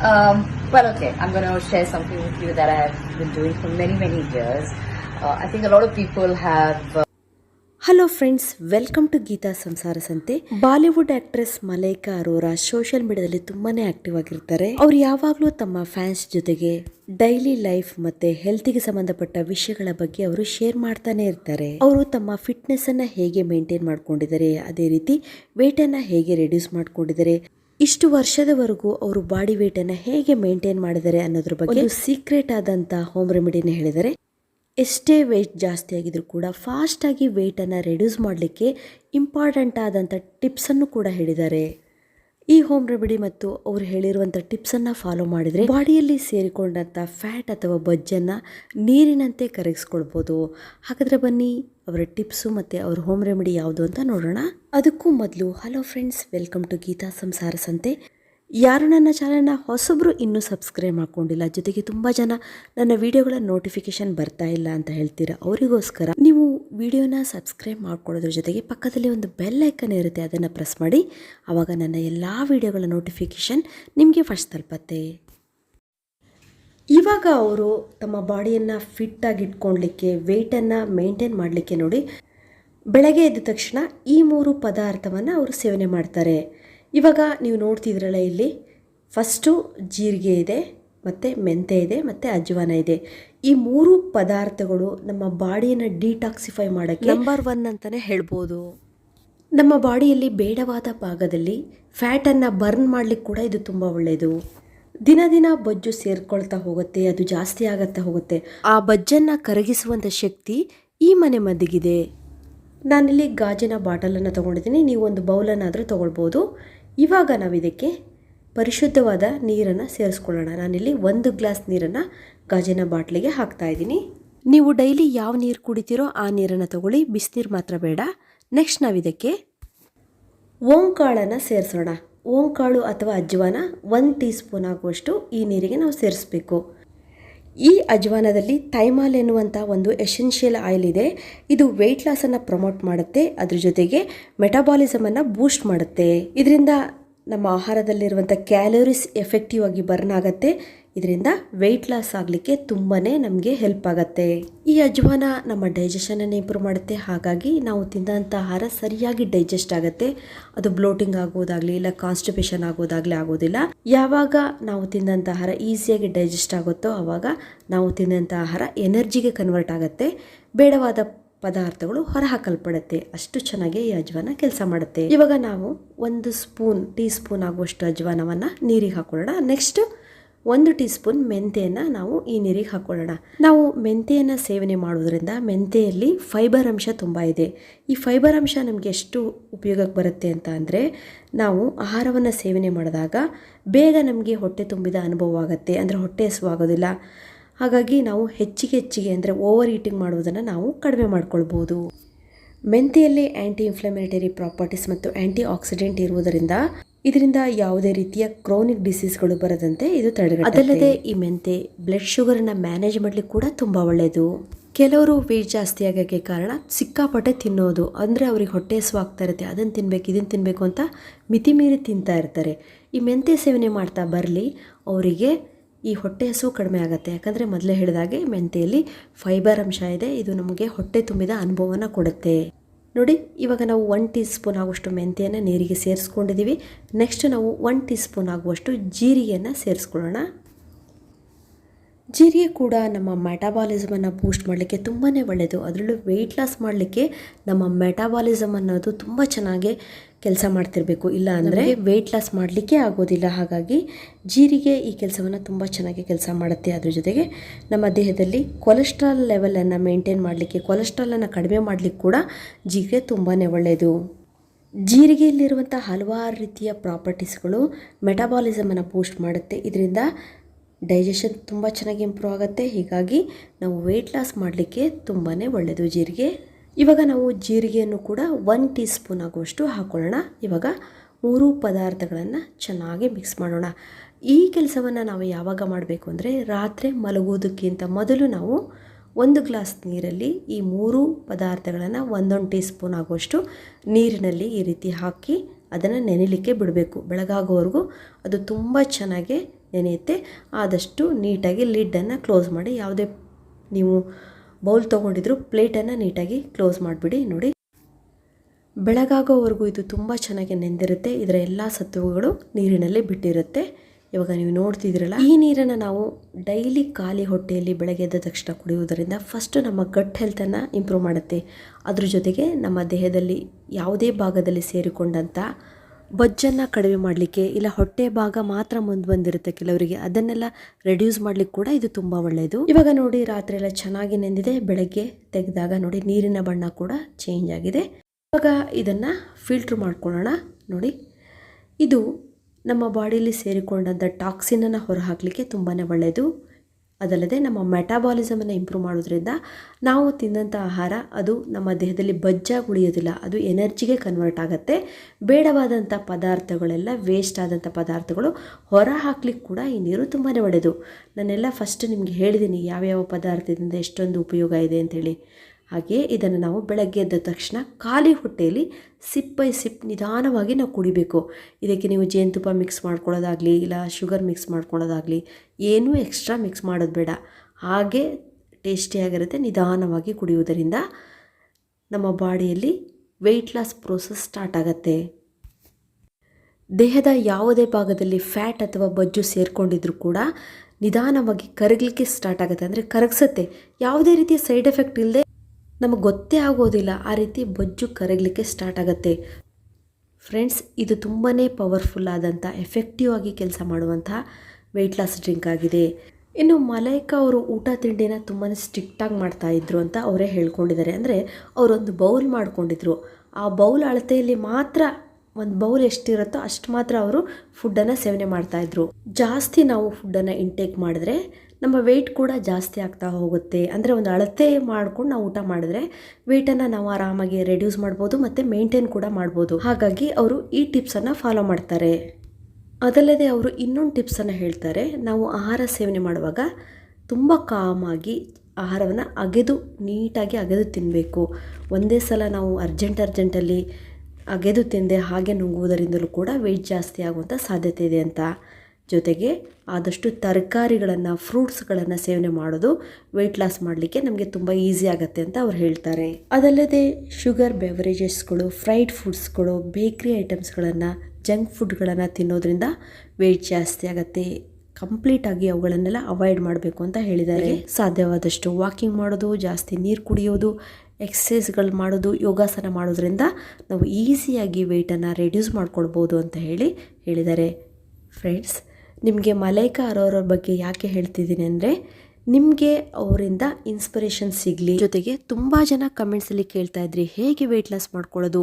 Um, well, okay, I'm going to share something with you that I have been doing for many, many years. Uh, I think a lot of people have. Uh, hello friends welcome to Geetha Samsara Sante Bollywood actress Malaika Arora social ಮೀಡಿಯಾದಲ್ಲಿ ತುಂಬಾನೇ active ಆಗಿರ್ತಾರೆ ಅವ್ರು ಯಾವಾಗಲೂ ತಮ್ಮ fans ಜೊತೆಗೆ daily life ಮತ್ತೆ ಹೆಲ್ತ್ಗೆ ಸಂಬಂಧಪಟ್ಟ ವಿಷಯಗಳ ಬಗ್ಗೆ ಅವರು ಶೇರ್ ಮಾಡ್ತಾನೆ ಇರ್ತಾರೆ ಅವರು ತಮ್ಮ ಫಿಟ್ನೆಸ್ ಅನ್ನ ಹೇಗೆ ಮೇಂಟೈನ್ ಮಾಡ್ಕೊಂಡಿದ್ದಾರೆ ಅದೇ ರೀತಿ ವೇಟ್ ಅನ್ನ ಹೇಗೆ ರೆಡ್ಯೂಸ್ ಮಾಡ್ಕೊಂಡಿದ್ದಾರೆ ಇಷ್ಟು ವರ್ಷದವರೆಗೂ ಅವರು ಬಾಡಿ ವೇಟ್ ಅನ್ನ ಹೇಗೆ ಮೇಂಟೈನ್ ಮಾಡಿದ್ದಾರೆ ಅನ್ನೋದ್ರ ಬಗ್ಗೆ ಸೀಕ್ರೆಟ್ ಆದಂಥ ಹೋಮ್ ರೆಮಿಡಿನ ಹೇಳಿದರೆ ಎಷ್ಟೇ ವೆಯ್ಟ್ ಜಾಸ್ತಿ ಆಗಿದ್ರು ಕೂಡ ಫಾಸ್ಟಾಗಿ ವೆಯ್ಟನ್ನು ರೆಡ್ಯೂಸ್ ಮಾಡಲಿಕ್ಕೆ ಇಂಪಾರ್ಟೆಂಟ್ ಆದಂಥ ಟಿಪ್ಸನ್ನು ಕೂಡ ಹೇಳಿದ್ದಾರೆ. ಈ ಹೋಮ್ ರೆಮಿಡಿ ಮತ್ತು ಅವ್ರು ಹೇಳಿರುವಂಥ ಟಿಪ್ಸನ್ನು ಫಾಲೋ ಮಾಡಿದರೆ ಬಾಡಿಯಲ್ಲಿ ಸೇರಿಕೊಂಡಂಥ ಫ್ಯಾಟ್ ಅಥವಾ ಬಜ್ಜನ್ನು ನೀರಿನಂತೆ ಕರಗಿಸ್ಕೊಳ್ಬೋದು. ಹಾಗಾದರೆ ಬನ್ನಿ ಅವರ ಟಿಪ್ಸು ಮತ್ತು ಅವ್ರ ಹೋಮ್ ರೆಮಿಡಿ ಯಾವುದು ಅಂತ ನೋಡೋಣ. ಅದಕ್ಕೂ ಮೊದಲು hello friends welcome to Geetha Samsara Sante ಯಾರು ನನ್ನ ಚಾನಲ್ನ ಹೊಸಬ್ರು ಇನ್ನೂ ಸಬ್ಸ್ಕ್ರೈಬ್ ಮಾಡ್ಕೊಂಡಿಲ್ಲ, ಜೊತೆಗೆ ತುಂಬ ಜನ ನನ್ನ ವಿಡಿಯೋಗಳ ನೋಟಿಫಿಕೇಶನ್ ಬರ್ತಾ ಇಲ್ಲ ಅಂತ ಹೇಳ್ತೀರಾ? ಅವರಿಗೋಸ್ಕರ ನೀವು ವಿಡಿಯೋನ ಸಬ್ಸ್ಕ್ರೈಬ್ ಮಾಡ್ಕೊಳ್ಳೋದ್ರ ಜೊತೆಗೆ ಪಕ್ಕದಲ್ಲಿ ಒಂದು ಬೆಲ್ ಐಕನ್ ಇರುತ್ತೆ, ಅದನ್ನು ಪ್ರೆಸ್ ಮಾಡಿ. ಆವಾಗ ನನ್ನ ಎಲ್ಲ ವಿಡಿಯೋಗಳ ನೋಟಿಫಿಕೇಷನ್ ನಿಮಗೆ ಫಸ್ಟ್ ತಲುಪತ್ತೆ. ಇವಾಗ ಅವರು ತಮ್ಮ ಬಾಡಿಯನ್ನು ಫಿಟ್ಟಾಗಿ ಇಟ್ಕೊಳ್ಲಿಕ್ಕೆ ವೆಯ್ಟನ್ನು ಮೇಂಟೈನ್ ಮಾಡಲಿಕ್ಕೆ ನೋಡಿ, ಬೆಳಗ್ಗೆ ಎದ್ದ ತಕ್ಷಣ ಈ ಮೂರು ಪದಾರ್ಥವನ್ನು ಅವರು ಸೇವನೆ ಮಾಡ್ತಾರೆ. ಇವಾಗ ನೀವು ನೋಡ್ತಿದ್ರಲ್ಲ ಇಲ್ಲಿ ಫಸ್ಟು ಜೀರಿಗೆ ಇದೆ, ಮತ್ತು ಮೆಂತೆ ಇದೆ, ಮತ್ತು ಅಜ್ವಾನ ಇದೆ. ಈ ಮೂರು ಪದಾರ್ಥಗಳು ನಮ್ಮ ಬಾಡಿಯನ್ನು ಡಿಟಾಕ್ಸಿಫೈ ಮಾಡೋಕ್ಕೆ ನಂಬರ್ ಒನ್ ಅಂತಲೇ ಹೇಳ್ಬೋದು. ನಮ್ಮ ಬಾಡಿಯಲ್ಲಿ ಬೇಡವಾದ ಭಾಗದಲ್ಲಿ ಫ್ಯಾಟನ್ನು ಬರ್ನ್ ಮಾಡಲಿಕ್ಕೆ ಕೂಡ ಇದು ತುಂಬ ಒಳ್ಳೆಯದು ದಿನ ದಿನ ಬೊಜ್ಜು ಸೇರ್ಕೊಳ್ತಾ ಹೋಗುತ್ತೆ ಅದು ಜಾಸ್ತಿ ಆಗುತ್ತಾ ಹೋಗುತ್ತೆ. ಆ ಬಜ್ಜನ್ನು ಕರಗಿಸುವಂಥ ಶಕ್ತಿ ಈ ಮನೆ ಮದ್ದಿಗಿದೆ. ನಾನಿಲ್ಲಿ ಗಾಜಿನ ಬಾಟಲನ್ನು ತೊಗೊಂಡಿದ್ದೀನಿ ನೀವು ಒಂದು ಬೌಲನ್ನಾದರೂ ತೊಗೊಳ್ಬೋದು. ಇವಾಗ ನಾವು ಇದಕ್ಕೆ ಪರಿಶುದ್ಧವಾದ ನೀರನ್ನು ಸೇರಿಸ್ಕೊಳ್ಳೋಣ. ನಾನಿಲ್ಲಿ ಒಂದು ಗ್ಲಾಸ್ ನೀರನ್ನು ಗಾಜಿನ ಬಾಟ್ಲಿಗೆ ಹಾಕ್ತಾ ಇದ್ದೀನಿ. ನೀವು ಡೈಲಿ ಯಾವ ನೀರು ಕುಡಿತೀರೋ ಆ ನೀರನ್ನು ತಗೊಳ್ಳಿ, ಬಿಸಿನೀರು ಮಾತ್ರ ಬೇಡ. ನೆಕ್ಸ್ಟ್ ನಾವು ಇದಕ್ಕೆ ಓಂಕಾಳನ್ನು ಸೇರಿಸೋಣ. ಓಂಕಾಳು ಅಥವಾ ಅಜ್ವಾನ ಒಂದು ಟೀ ಸ್ಪೂನ್ ಆಗುವಷ್ಟು ಈ ನೀರಿಗೆ ನಾವು ಸೇರಿಸ್ಬೇಕು. ಈ ಅಜ್ವಾನದಲ್ಲಿ ಥೈಮಾಲ್ ಎನ್ನುವಂಥ ಒಂದು ಎಸೆನ್ಷಿಯಲ್ ಆಯಿಲ್ ಇದೆ. ಇದು ವೆಯ್ಟ್ ಲಾಸನ್ನು ಪ್ರಮೋಟ್ ಮಾಡುತ್ತೆ. ಅದ್ರ ಜೊತೆಗೆ ಮೆಟಾಬಾಲಿಸಮನ್ನು ಬೂಸ್ಟ್ ಮಾಡುತ್ತೆ. ಇದರಿಂದ ನಮ್ಮ ಆಹಾರದಲ್ಲಿರುವಂಥ ಕ್ಯಾಲೋರೀಸ್ ಎಫೆಕ್ಟಿವ್ ಆಗಿ ಬರ್ನ್ ಆಗುತ್ತೆ. ಇದರಿಂದ ವೆಯ್ಟ್ ಲಾಸ್ ಆಗಲಿಕ್ಕೆ ತುಂಬಾ ನಮಗೆ ಹೆಲ್ಪ್ ಆಗುತ್ತೆ. ಈ ಅಜ್ವಾನ ನಮ್ಮ ಡೈಜೆಷನನ್ನು ಇಂಪ್ರೂವ್ ಮಾಡುತ್ತೆ. ಹಾಗಾಗಿ ನಾವು ತಿಂದಂಥ ಆಹಾರ ಸರಿಯಾಗಿ ಡೈಜೆಸ್ಟ್ ಆಗುತ್ತೆ. ಅದು ಬ್ಲೋಟಿಂಗ್ ಆಗೋದಾಗಲಿ ಇಲ್ಲ ಕಾನ್ಸ್ಟಿಪೇಷನ್ ಆಗೋದಾಗಲಿ ಆಗೋದಿಲ್ಲ. ಯಾವಾಗ ನಾವು ತಿಂದಂಥ ಆಹಾರ ಈಸಿಯಾಗಿ ಡೈಜೆಸ್ಟ್ ಆಗುತ್ತೋ ಆವಾಗ ನಾವು ತಿಂದಂಥ ಆಹಾರ ಎನರ್ಜಿಗೆ ಕನ್ವರ್ಟ್ ಆಗುತ್ತೆ. ಬೇಡವಾದ ಪದಾರ್ಥಗಳು ಹೊರಹಾಕಲ್ಪಡುತ್ತೆ. ಅಷ್ಟು ಚೆನ್ನಾಗಿ ಈ ಅಜ್ವಾನ ಕೆಲಸ ಮಾಡುತ್ತೆ. ಇವಾಗ ನಾವು ಒಂದು ಸ್ಪೂನ್ ಟೀ ಸ್ಪೂನ್ ಆಗುವಷ್ಟು ಅಜ್ವಾನವನ್ನು ನೀರಿಗೆ ಹಾಕೊಳ್ಳೋಣ. ನೆಕ್ಸ್ಟ್ ಒಂದು ಟೀ ಸ್ಪೂನ್ ಮೆಂತೆಯನ್ನು ನಾವು ಈ ನೀರಿಗೆ ಹಾಕ್ಕೊಳ್ಳೋಣ ನಾವು ಮೆಂತೆಯನ್ನು ಸೇವನೆ ಮಾಡೋದ್ರಿಂದ ಮೆಂತೆಯಲ್ಲಿ ಫೈಬರ್ ಅಂಶ ತುಂಬ ಇದೆ. ಈ ಫೈಬರ್ ಅಂಶ ನಮಗೆ ಎಷ್ಟು ಉಪಯೋಗಕ್ಕೆ ಬರುತ್ತೆ ಅಂತ ಅಂದರೆ, ನಾವು ಆಹಾರವನ್ನು ಸೇವನೆ ಮಾಡಿದಾಗ ಬೇಗ ನಮಗೆ ಹೊಟ್ಟೆ ತುಂಬಿದ ಅನುಭವ ಆಗುತ್ತೆ. ಅಂದರೆ ಹೊಟ್ಟೆ ಹಸುವಾಗೋದಿಲ್ಲ ಹಾಗಾಗಿ ನಾವು ಹೆಚ್ಚಿಗೆ ಹೆಚ್ಚಿಗೆ ಅಂದರೆ ಓವರ್ ಈಟಿಂಗ್ ಮಾಡುವುದನ್ನು ನಾವು ಕಡಿಮೆ ಮಾಡ್ಕೊಳ್ಬೋದು. ಮೆಂತೆಯಲ್ಲಿ ಆ್ಯಂಟಿ ಇನ್ಫ್ಲಮೇಟರಿ ಪ್ರಾಪರ್ಟೀಸ್ ಮತ್ತು ಆ್ಯಂಟಿ ಆಕ್ಸಿಡೆಂಟ್ ಇರುವುದರಿಂದ ಇದರಿಂದ ಯಾವುದೇ ರೀತಿಯ ಕ್ರೋನಿಕ್ ಡಿಸೀಸ್ಗಳು ಬರದಂತೆ ಇದು ತಡೆಗಟ್ಟುತ್ತೆ. ಅದಲ್ಲದೆ ಈ ಮೆಂತೆ ಬ್ಲಡ್ ಶುಗರನ್ನು ಮ್ಯಾನೇಜ್ ಮಾಡಲಿಕ್ಕೆ ಕೂಡ ತುಂಬ ಒಳ್ಳೆಯದು ಕೆಲವರು ವೇಟ್ ಜಾಸ್ತಿ ಆಗೋಕ್ಕೆ ಕಾರಣ ಸಿಕ್ಕಾಪಟ್ಟೆ ತಿನ್ನೋದು. ಅಂದರೆ ಅವ್ರಿಗೆ ಹೊಟ್ಟೆ ಹಸುವಾಗ್ತಾ ಇರುತ್ತೆ. ಅದನ್ನು ತಿನ್ಬೇಕು ಇದನ್ನು ತಿನ್ನಬೇಕು ಅಂತ ಮಿತಿ ಮೀರಿ ತಿಂತಾ ಇರ್ತಾರೆ. ಈ ಮೆಂತೆ ಸೇವನೆ ಮಾಡ್ತಾ ಬರಲಿ, ಅವರಿಗೆ ಈ ಹೊಟ್ಟೆ ಹಸು ಕಡಿಮೆ ಆಗುತ್ತೆ. ಯಾಕಂದರೆ ಮೊದಲೇ ಹೇಳಿದಾಗೆ ಮೆಂತೆಯಲ್ಲಿ ಫೈಬರ್ ಅಂಶ ಇದೆ. ಇದು ನಮಗೆ ಹೊಟ್ಟೆ ತುಂಬಿದ ಅನುಭವನ ಕೊಡುತ್ತೆ. ನೋಡಿ, ಇವಾಗ ನಾವು ಒನ್ ಟೀ ಸ್ಪೂನ್ ಆಗುವಷ್ಟು ಮೆಂತೆಯನ್ನು ನೀರಿಗೆ ಸೇರಿಸ್ಕೊಂಡಿದ್ದೀವಿ ನೆಕ್ಸ್ಟ್ ನಾವು ಒನ್ ಟೀ ಸ್ಪೂನ್ ಆಗುವಷ್ಟು ಜೀರಿಗೆಯನ್ನು ಸೇರಿಸ್ಕೊಳ್ಳೋಣ. ಜೀರಿಗೆ ಕೂಡ ನಮ್ಮ ಮೆಟಾಬಾಲಿಸಮನ್ನು ಬೂಸ್ಟ್ ಮಾಡಲಿಕ್ಕೆ ತುಂಬಾ ಒಳ್ಳೆಯದು ಅದರಲ್ಲೂ ವೆಯ್ಟ್ ಲಾಸ್ ಮಾಡಲಿಕ್ಕೆ ನಮ್ಮ ಮೆಟಾಬಾಲಿಸಮ್ ಅನ್ನೋದು ತುಂಬ ಚೆನ್ನಾಗಿ ಕೆಲಸ ಮಾಡ್ತಿರಬೇಕು. ಇಲ್ಲ ಅಂದರೆ ವೆಯ್ಟ್ ಲಾಸ್ ಮಾಡಲಿಕ್ಕೆ ಆಗೋದಿಲ್ಲ. ಹಾಗಾಗಿ ಜೀರಿಗೆ ಈ ಕೆಲಸವನ್ನು ತುಂಬ ಚೆನ್ನಾಗಿ ಕೆಲಸ ಮಾಡುತ್ತೆ. ಅದ್ರ ಜೊತೆಗೆ ನಮ್ಮ ದೇಹದಲ್ಲಿ ಕೊಲೆಸ್ಟ್ರಾಲ್ ಲೆವೆಲನ್ನು ಮೇಂಟೈನ್ ಮಾಡಲಿಕ್ಕೆ ಕೊಲೆಸ್ಟ್ರಾಲನ್ನು ಕಡಿಮೆ ಮಾಡಲಿಕ್ಕೆ ಕೂಡ ಜೀರಿಗೆ ತುಂಬಾ ಒಳ್ಳೆಯದು ಜೀರಿಗೆಯಲ್ಲಿರುವಂಥ ಹಲವಾರು ರೀತಿಯ ಪ್ರಾಪರ್ಟೀಸ್ಗಳು ಮೆಟಾಬಾಲಿಸಮನ್ನು ಬೂಸ್ಟ್ ಮಾಡುತ್ತೆ. ಇದರಿಂದ ಡೈಜೆಷನ್ ತುಂಬ ಚೆನ್ನಾಗಿ ಇಂಪ್ರೂವ್ ಆಗುತ್ತೆ. ಹೀಗಾಗಿ ನಾವು ವೆಯ್ಟ್ ಲಾಸ್ ಮಾಡಲಿಕ್ಕೆ ತುಂಬಾ ಒಳ್ಳೆಯದು ಜೀರಿಗೆ. ಇವಾಗ ನಾವು ಜೀರಿಗೆಯನ್ನು ಕೂಡ ಒನ್ ಟೀ ಸ್ಪೂನ್ ಆಗುವಷ್ಟು ಹಾಕೊಳ್ಳೋಣ. ಇವಾಗ ಮೂರು ಪದಾರ್ಥಗಳನ್ನು ಚೆನ್ನಾಗಿ ಮಿಕ್ಸ್ ಮಾಡೋಣ. ಈ ಕೆಲಸವನ್ನು ನಾವು ಯಾವಾಗ ಮಾಡಬೇಕು ಅಂದರೆ ರಾತ್ರಿ ಮಲಗುವುದಕ್ಕಿಂತ ಮೊದಲು ನಾವು ಒಂದು ಗ್ಲಾಸ್ ನೀರಲ್ಲಿ ಈ ಮೂರು ಪದಾರ್ಥಗಳನ್ನು ಒಂದೊಂದು ಟೀ ಸ್ಪೂನ್ ಆಗುವಷ್ಟು ನೀರಿನಲ್ಲಿ ಈ ರೀತಿ ಹಾಕಿ ಅದನ್ನು ನೆನೆಲಿಕ್ಕೆ ಬಿಡಬೇಕು. ಬೆಳಗಾಗೋವರೆಗೂ ಅದು ತುಂಬ ಚೆನ್ನಾಗಿ ನೆನೆಯುತ್ತೆ ಆದಷ್ಟು ನೀಟಾಗಿ ಲಿಡ್ಡನ್ನು ಕ್ಲೋಸ್ ಮಾಡಿ, ಯಾವುದೇ ನೀವು ಬೌಲ್ ತೊಗೊಂಡಿದ್ರು ಪ್ಲೇಟನ್ನು ನೀಟಾಗಿ ಕ್ಲೋಸ್ ಮಾಡಿಬಿಡಿ, ನೋಡಿ. ಬೆಳಗಾಗೋವರೆಗೂ ಇದು ತುಂಬ ಚೆನ್ನಾಗಿ ನೆಂದಿರುತ್ತೆ, ಇದರ ಎಲ್ಲ ಸತ್ವಗಳು ನೀರಿನಲ್ಲಿ ಬಿಟ್ಟಿರುತ್ತೆ. ಇವಾಗ ನೀವು ನೋಡ್ತಿದ್ದೀರಲ್ಲ, ಈ ನೀರನ್ನು ನಾವು ಡೈಲಿ ಖಾಲಿ ಹೊಟ್ಟೆಯಲ್ಲಿ ಬೆಳಗ್ಗೆ ಎದ್ದ ತಕ್ಷಣ ಕುಡಿಯುವುದರಿಂದ ಫಸ್ಟ್ ನಮ್ಮ ಗಟ್ ಹೆಲ್ತನ್ನು ಇಂಪ್ರೂವ್ ಮಾಡುತ್ತೆ. ಅದ್ರ ಜೊತೆಗೆ ನಮ್ಮ ದೇಹದಲ್ಲಿ ಯಾವುದೇ ಭಾಗದಲ್ಲಿ ಸೇರಿಕೊಂಡಂಥ ಬೊಜ್ಜನ್ನು ಕಡಿಮೆ ಮಾಡಲಿಕ್ಕೆ ಇಲ್ಲ ಹೊಟ್ಟೆ ಭಾಗ ಮಾತ್ರ ಮುಂದೆ ಬಂದಿರುತ್ತೆ ಕೆಲವರಿಗೆ, ಅದನ್ನೆಲ್ಲ ರೆಡ್ಯೂಸ್ ಮಾಡ್ಲಿಕ್ಕೆ ಕೂಡ ಇದು ತುಂಬ ಒಳ್ಳೆಯದು ಇವಾಗ ನೋಡಿ ರಾತ್ರಿ ಎಲ್ಲ ಚೆನ್ನಾಗಿ ನೆಂದಿದೆ, ಬೆಳಗ್ಗೆ ತೆಗೆದಾಗ ನೋಡಿ ನೀರಿನ ಬಣ್ಣ ಕೂಡ ಚೇಂಜ್ ಆಗಿದೆ. ಇವಾಗ ಇದನ್ನು ಫಿಲ್ಟ್ರ್ ಮಾಡ್ಕೊಳ್ಳೋಣ ನೋಡಿ. ಇದು ನಮ್ಮ ಬಾಡಿಯಲ್ಲಿ ಸೇರಿಕೊಂಡಂಥ ಟಾಕ್ಸಿನನ್ನು ಹೊರಹಾಕಲಿಕ್ಕೆ ತುಂಬಾ ಒಳ್ಳೆಯದು ಅದಲ್ಲದೆ ನಮ್ಮ ಮೆಟಾಬಾಲಿಸಮನ್ನು ಇಂಪ್ರೂವ್ ಮಾಡೋದ್ರಿಂದ ನಾವು ತಿಂದಂಥ ಆಹಾರ, ಅದು ನಮ್ಮ ದೇಹದಲ್ಲಿ ಬಜ್ಜಾಗಿ ಉಳಿಯೋದಿಲ್ಲ, ಅದು ಎನರ್ಜಿಗೆ ಕನ್ವರ್ಟ್ ಆಗುತ್ತೆ. ಬೇಡವಾದಂಥ ಪದಾರ್ಥಗಳೆಲ್ಲ ವೇಸ್ಟ್ ಆದಂಥ ಪದಾರ್ಥಗಳು ಹೊರ ಹಾಕ್ಲಿಕ್ಕೆ ಕೂಡ ಈ ನೀರು ತುಂಬಾ ಒಳ್ಳೆಯದು. ನಾನೆಲ್ಲ ಫಸ್ಟ್ ನಿಮಗೆ ಹೇಳಿದ್ದೀನಿ ಯಾವ್ಯಾವ ಪದಾರ್ಥದಿಂದ ಎಷ್ಟೊಂದು ಉಪಯೋಗ ಇದೆ ಅಂಥೇಳಿ ಹಾಗೆಯೇ ಇದನ್ನು ನಾವು ಬೆಳಗ್ಗೆ ಎದ್ದ ತಕ್ಷಣ ಖಾಲಿ ಹೊಟ್ಟೆಯಲ್ಲಿ ಸಿಪ್ ಬೈ ಸಿಪ್ ನಿಧಾನವಾಗಿ ನಾವು ಕುಡಿಬೇಕು. ಇದಕ್ಕೆ ನೀವು ಜೇನುತುಪ್ಪ ಮಿಕ್ಸ್ ಮಾಡ್ಕೊಳ್ಳೋದಾಗಲಿ, ಇಲ್ಲ ಶುಗರ್ ಮಿಕ್ಸ್ ಮಾಡ್ಕೊಳ್ಳೋದಾಗಲಿ, ಏನೂ ಎಕ್ಸ್ಟ್ರಾ ಮಿಕ್ಸ್ ಮಾಡೋದು ಬೇಡ. ಹಾಗೆ ಟೇಸ್ಟಿಯಾಗಿರುತ್ತೆ ನಿಧಾನವಾಗಿ ಕುಡಿಯುವುದರಿಂದ ನಮ್ಮ ಬಾಡಿಯಲ್ಲಿ ವೆಯ್ಟ್ ಲಾಸ್ ಪ್ರೋಸೆಸ್ ಸ್ಟಾರ್ಟ್ ಆಗುತ್ತೆ. ದೇಹದ ಯಾವುದೇ ಭಾಗದಲ್ಲಿ ಫ್ಯಾಟ್ ಅಥವಾ ಬಜ್ಜು ಸೇರಿಕೊಂಡಿದ್ರೂ ಕೂಡ ನಿಧಾನವಾಗಿ ಕರಗಲಿಕ್ಕೆ ಸ್ಟಾರ್ಟ್ ಆಗುತ್ತೆ. ಅಂದರೆ ಕರಗಿಸುತ್ತೆ. ಯಾವುದೇ ರೀತಿಯ ಸೈಡ್ ಎಫೆಕ್ಟ್ ಇಲ್ಲದೆ ನಮಗೆ ಗೊತ್ತೇ ಆಗೋದಿಲ್ಲ. ಆ ರೀತಿ ಬೊಜ್ಜು ಕರಗಲಿಕ್ಕೆ ಸ್ಟಾರ್ಟ್ ಆಗುತ್ತೆ. ಫ್ರೆಂಡ್ಸ್ ಇದು ತುಂಬಾ ಪವರ್ಫುಲ್ ಆದಂಥ ಎಫೆಕ್ಟಿವ್ ಆಗಿ ಕೆಲಸ ಮಾಡುವಂಥ ವೆಯ್ಟ್ ಲಾಸ್ ಡ್ರಿಂಕ್ ಆಗಿದೆ. ಇನ್ನು ಮಲೈಕಾ ಅವರು ಊಟ ತಿಂಡಿನ ತುಂಬಾ ಸ್ಟ್ರಿಕ್ಟಾಗಿ ಮಾಡ್ತಾಯಿದ್ರು ಅಂತ ಅವರೇ ಹೇಳ್ಕೊಂಡಿದ್ದಾರೆ. ಅಂದರೆ ಅವರೊಂದು ಬೌಲ್ ಮಾಡಿಕೊಂಡಿದ್ರು. ಆ ಬೌಲ್ ಅಳತೆಯಲ್ಲಿ ಮಾತ್ರ ಒಂದು ಬೌಲ್ ಎಷ್ಟಿರುತ್ತೋ ಅಷ್ಟು ಮಾತ್ರ ಅವರು ಫುಡ್ಡನ್ನು ಸೇವನೆ ಮಾಡ್ತಾಯಿದ್ರು ಜಾಸ್ತಿ ನಾವು ಫುಡ್ಡನ್ನು ಇಂಟೇಕ್ ಮಾಡಿದ್ರೆ ನಮ್ಮ ವೆಯ್ಟ್ ಕೂಡ ಜಾಸ್ತಿ ಆಗ್ತಾ ಹೋಗುತ್ತೆ. ಅಂದರೆ ಒಂದು ಅಳತೆ ಮಾಡ್ಕೊಂಡು ನಾವು ಊಟ ಮಾಡಿದ್ರೆ ವೆಯ್ಟನ್ನು ನಾವು ಆರಾಮಾಗಿ ರೆಡ್ಯೂಸ್ ಮಾಡ್ಬೋದು ಮತ್ತು ಮೇಂಟೈನ್ ಕೂಡ ಮಾಡ್ಬೋದು. ಹಾಗಾಗಿ ಅವರು ಈ ಟಿಪ್ಸನ್ನು ಫಾಲೋ ಮಾಡ್ತಾರೆ. ಅದಲ್ಲದೆ ಅವರು ಇನ್ನೊಂದು ಟಿಪ್ಸನ್ನು ಹೇಳ್ತಾರೆ. ನಾವು ಆಹಾರ ಸೇವನೆ ಮಾಡುವಾಗ ತುಂಬ ಕಾಮಾಗಿ ಆಹಾರವನ್ನು ಅಗೆದು ನೀಟಾಗಿ ಅಗೆದು ತಿನ್ನಬೇಕು ಒಂದೇ ಸಲ ನಾವು ಅರ್ಜೆಂಟ್ ಅರ್ಜೆಂಟಲ್ಲಿ ಅಗೆದು ತಿಂದೆ ಹಾಗೆ ನುಂಗುವುದರಿಂದಲೂ ಕೂಡ ವೆಯ್ಟ್ ಜಾಸ್ತಿ ಆಗುವಂಥ ಸಾಧ್ಯತೆ ಇದೆ ಅಂತ. ಜೊತೆಗೆ ಆದಷ್ಟು ತರಕಾರಿಗಳನ್ನು ಫ್ರೂಟ್ಸ್ಗಳನ್ನು ಸೇವನೆ ಮಾಡೋದು ವೆಯ್ಟ್ ಲಾಸ್ ಮಾಡಲಿಕ್ಕೆ ನಮಗೆ ತುಂಬ ಈಸಿ ಆಗುತ್ತೆ ಅಂತ ಅವ್ರು ಹೇಳ್ತಾರೆ. ಅದಲ್ಲದೆ ಶುಗರ್ ಬೆವರೇಜಸ್ಗಳು ಫ್ರೈಡ್ ಫುಡ್ಸ್ಗಳು ಬೇಕ್ರಿ ಐಟಮ್ಸ್ಗಳನ್ನು ಜಂಕ್ ಫುಡ್ಗಳನ್ನು ತಿನ್ನೋದ್ರಿಂದ ವೆಯ್ಟ್ ಜಾಸ್ತಿ ಆಗುತ್ತೆ. ಕಂಪ್ಲೀಟಾಗಿ ಅವುಗಳನ್ನೆಲ್ಲ ಅವಾಯ್ಡ್ ಮಾಡಬೇಕು ಅಂತ ಹೇಳಿದ್ದಾರೆ. ಸಾಧ್ಯವಾದಷ್ಟು ವಾಕಿಂಗ್ ಮಾಡೋದು ಜಾಸ್ತಿ ನೀರು ಕುಡಿಯೋದು ಎಕ್ಸಸೈಸ್ಗಳು ಮಾಡೋದು ಯೋಗಾಸನ ಮಾಡೋದ್ರಿಂದ ನಾವು ಈಸಿಯಾಗಿ ವೆಯ್ಟನ್ನು ರೆಡ್ಯೂಸ್ ಮಾಡ್ಕೊಳ್ಬೋದು ಅಂತ ಹೇಳಿ ಹೇಳಿದ್ದಾರೆ. ಫ್ರೆಂಡ್ಸ್ ನಿಮಗೆ ಮಲೈಕಾ ಅರೋರ ಬಗ್ಗೆ ಯಾಕೆ ಹೇಳ್ತಿದ್ದೀನಿ ಅಂದರೆ ನಿಮಗೆ ಅವರಿಂದ ಇನ್ಸ್ಪಿರೇಷನ್ ಸಿಗಲಿ? ಜೊತೆಗೆ ತುಂಬ ಜನ ಕಮೆಂಟ್ಸಲ್ಲಿ ಕೇಳ್ತಾ ಇದ್ರಿ, ಹೇಗೆ ವೆಯ್ಟ್ ಲಾಸ್ ಮಾಡ್ಕೊಳ್ಳೋದು?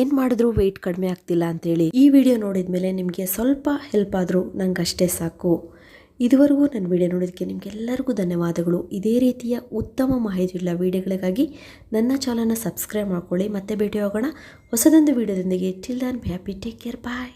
ಏನು ಮಾಡಿದ್ರು ವೆಯ್ಟ್ ಕಡಿಮೆ ಆಗ್ತಿಲ್ಲ ಅಂತೇಳಿ. ಈ ವಿಡಿಯೋ ನೋಡಿದ ಮೇಲೆ ನಿಮಗೆ ಸ್ವಲ್ಪ ಹೆಲ್ಪ್ ಆದರೂ ನಂಗೆ ಅಷ್ಟೇ ಸಾಕು. ಇದುವರೆಗೂ ನನ್ನ ವಿಡಿಯೋ ನೋಡೋದಕ್ಕೆ ನಿಮಗೆಲ್ಲರಿಗೂ ಧನ್ಯವಾದಗಳು. ಇದೇ ರೀತಿಯ ಉತ್ತಮ ಮಾಹಿತಿಯುಳ್ಳ ವಿಡಿಯೋಗಳಿಗಾಗಿ ನನ್ನ ಚಾನಲ್ನ ಸಬ್ಸ್ಕ್ರೈಬ್ ಮಾಡ್ಕೊಳ್ಳಿ. ಮತ್ತೆ ಭೇಟಿ ಹೋಗೋಣ ಹೊಸದೊಂದು ವಿಡಿಯೋದೊಂದಿಗೆ till then happy take care bye